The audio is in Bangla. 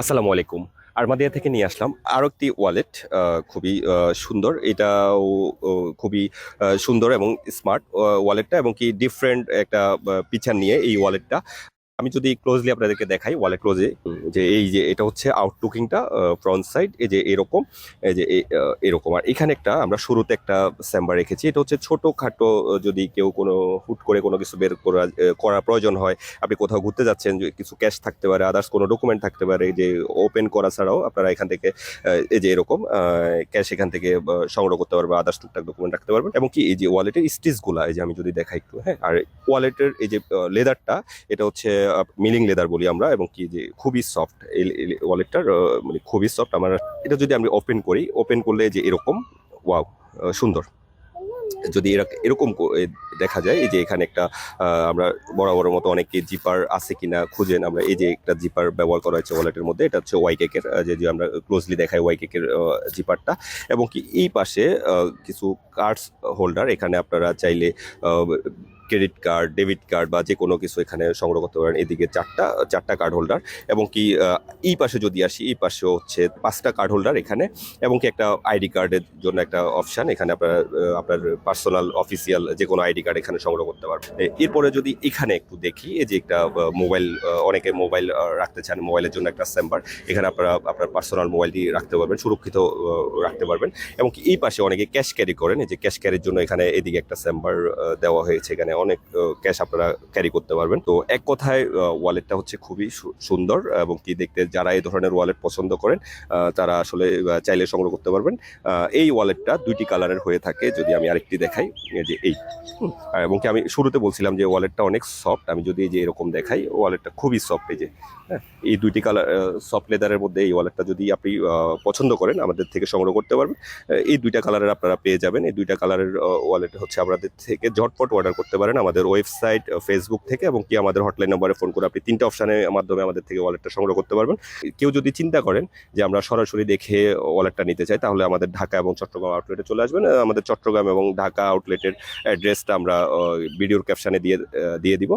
আসসালামু আলাইকুম। আরমাদিয়া থেকে নিয়ে আসলাম আরও একটি ওয়ালেট খুবই সুন্দর। এটাও খুবই সুন্দর এবং স্মার্ট ওয়ালেটটা এবং কি ডিফারেন্ট একটা পিকচার নিয়ে এই ওয়ালেটটা আমি যদি ক্লোজলি আপনাদেরকে দেখাই ওয়ালেট ক্লোজে যে এই যে এটা হচ্ছে আউটলুকিংটা ফ্রন্ট সাইড এই যে এরকম, এই যে এরকম। আর এখানে একটা আমরা শুরুতে একটা চেম্বার রেখেছি, এটা হচ্ছে ছোটো খাটো যদি কেউ কোনো হুট করে কোনো কিছু বের করা করার প্রয়োজন হয়, আপনি কোথাও ঘুরতে যাচ্ছেন কিছু ক্যাশ থাকতে পারে আদার্স কোনো ডকুমেন্ট থাকতে পারে, যে ওপেন করা ছাড়াও আপনারা এখান থেকে এই যে এরকম ক্যাশ এখান থেকে সংগ্রহ করতে পারবেন আদার্স টুকটাক ডকুমেন্ট রাখতে পারবেন। এবং কি, এই যে ওয়ালেটের স্টিচগুলা এই যে আমি যদি দেখাই একটু হ্যাঁ আর ওয়ালেটের এই যে লেদারটা এটা হচ্ছে মিলিং লেদার বলি আমরা এবং কি যে খুবই সফট এই ওয়ালেটটার মানে খুবই সফট আমার, এটা যদি আমি ওপেন করি ওপেন করলে যে এরকম ওয়াও সুন্দর। যদি এরক- এরকম দেখা যায়, এই যে এখানে একটা আমরা বরাবর মতো অনেকে জিপার আছে কিনা খুঁজেন আমরা এই যে একটা জিপার ব্যবহার করা হয়েছে ওয়ালেটের মধ্যে, এটা হচ্ছে ওয়াই কেকের যে আমরা ক্লোজলি দেখাই ওয়াই কেকের জিপারটা এবং কি এই পাশে কিছু কার্ডস হোল্ডার এখানে আপনারা চাইলে ক্রেডিট কার্ড, ডেবিট কার্ড বা যে কোনো কিছু এখানে সংগ্রহ করতে পারেন। এদিকে চারটা চারটা কার্ড হোল্ডার এবং কি এই পাশে যদি আসি, এই পাশে হচ্ছে পাঁচটা কার্ড হোল্ডার এখানে এবং কি একটা আইডি কার্ডের জন্য একটা অপশন এখানে আপনার আপনার পার্সোনাল অফিসিয়াল যে কোনো আইডি কার্ড এখানে সংগ্রহ করতে পারবেন। এরপরে যদি এখানে একটু দেখি, এই যে একটা মোবাইল অনেকে মোবাইল রাখতে চান মোবাইলের জন্য একটা চেম্বার এখানে আপনারা, আপনার পার্সোনাল মোবাইলটি রাখতে পারবেন, সুরক্ষিত রাখতে পারবেন এবং কি এই পাশে অনেকে ক্যাশ ক্যারি করেন, এই যে ক্যাশ ক্যারির জন্য এখানে এদিকে একটা চেম্বার দেওয়া হয়েছে এখানে অনেক ক্যাশ আপনারা ক্যারি করতে পারবেন। তো এক কথায় ওয়ালেটটা হচ্ছে খুবই সুন্দর এবং কি দেখতে যারা এই ধরনের ওয়ালেট পছন্দ করেন তারা আসলে চাইলে সংগ্রহ করতে পারবেন। এই ওয়ালেটটা দুইটি কালারের হয়ে থাকে, যদি আমি আরেকটি দেখাই যে এই। এবং কি আমি শুরুতে বলছিলাম যে ওয়ালেটটা অনেক সফট আমি যদি যে এরকম দেখাই ওয়ালেটটা খুবই সফট এই যে হ্যাঁ এই দুইটি কালার সফট লেদারের মধ্যে এই ওয়ালেটটা যদি আপনি পছন্দ করেন, আমাদের থেকে সংগ্রহ করতে পারবেন। এই দুইটা কালারের আপনারা পেয়ে যাবেন। এই দুইটা কালারের ওয়ালেট হচ্ছে আমাদের থেকে ঝটপট অর্ডার করতে পারেন আমাদের ওয়েবসাইট ফেসবুক থেকে এবং কি আমাদের হটলাইন নম্বরে ফোন করে আপনি তিনটা অপশানের মাধ্যমে আমাদের থেকে ওয়ালেটটা সংগ্রহ করতে পারবেন। কেউ যদি চিন্তা করেন যে আমরা সরাসরি দেখে ওয়ালেটটা নিতে চাই, তাহলে আমাদের ঢাকা এবং চট্টগ্রাম আউটলেটে চলে আসবেন। আমাদের চট্টগ্রাম এবং ঢাকা আউটলেটের অ্যাড্রেসটা আমরা ভিডিওর ক্যাপশানে দিয়ে দিয়ে দিব।